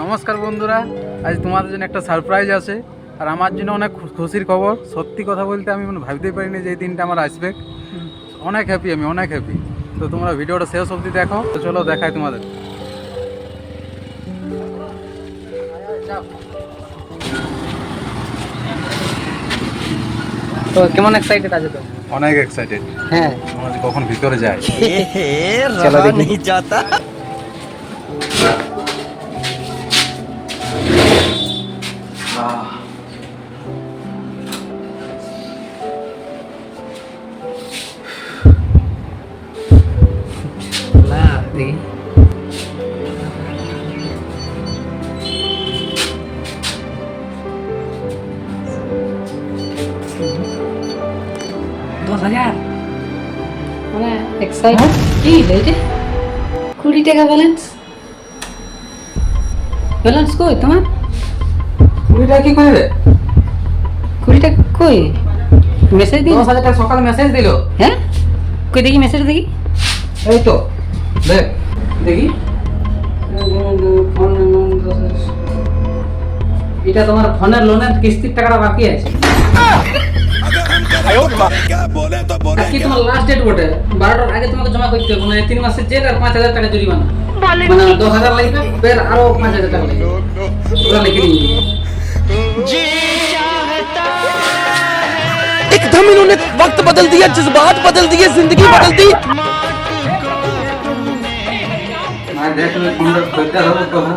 নমস্কার বন্ধুরা আজ তোমাদের জন্য একটা সারপ্রাইজ আছে আর আমার জন্য অনেক খুশির খবর। সত্যি কথা বলতে আমি মানে ভাবতেই পারিনি যে এই দিনটা আমার আসবে। অনেক হ্যাপি আমি অনেক হ্যাপি তো তোমরা ভিডিওটা শেষ অবধি দেখো তো চলো দেখাই তোমাদের। তো কেমন এক্সাইটেড আছে তো? অনেক এক্সাইটেড হ্যাঁ। কখন ভিতরে যায়? চলো দেখি। না দশ হাজার? মানে এক্সাইট কি রে কুড়ি টাকা ব্যালেন্স ব্যালেন্স কই তোমার? কুড়িটা কি করে? কুড়ি টাকা কই? মেসেজ দিল? দশ হাজার টাকা সকালে মেসেজ দিল। হ্যাঁ? কই দেখি মেসেজ দেখি। এই তো দেখ দেখি। এটা তোমার ফোনের লোনের কিস্তির টাকাটা বাকি আছে। আর কি তোমার লাস্ট ডেট বটে বারোটার আগে তোমাকে জমা করতে হবে মানে তিন মাসের জেল আর পাঁচ হাজার টাকা জরিমানা মানে দশ হাজার লাগবে ফের আরো পাঁচ হাজার টাকা লাগবে ওরা লিখে দিন एकदम इन्होंने वक्त बदल दिया जज्बात बदल दिए जिंदगी बदल दी না দেখলে ফোনটা করতে হবে কথা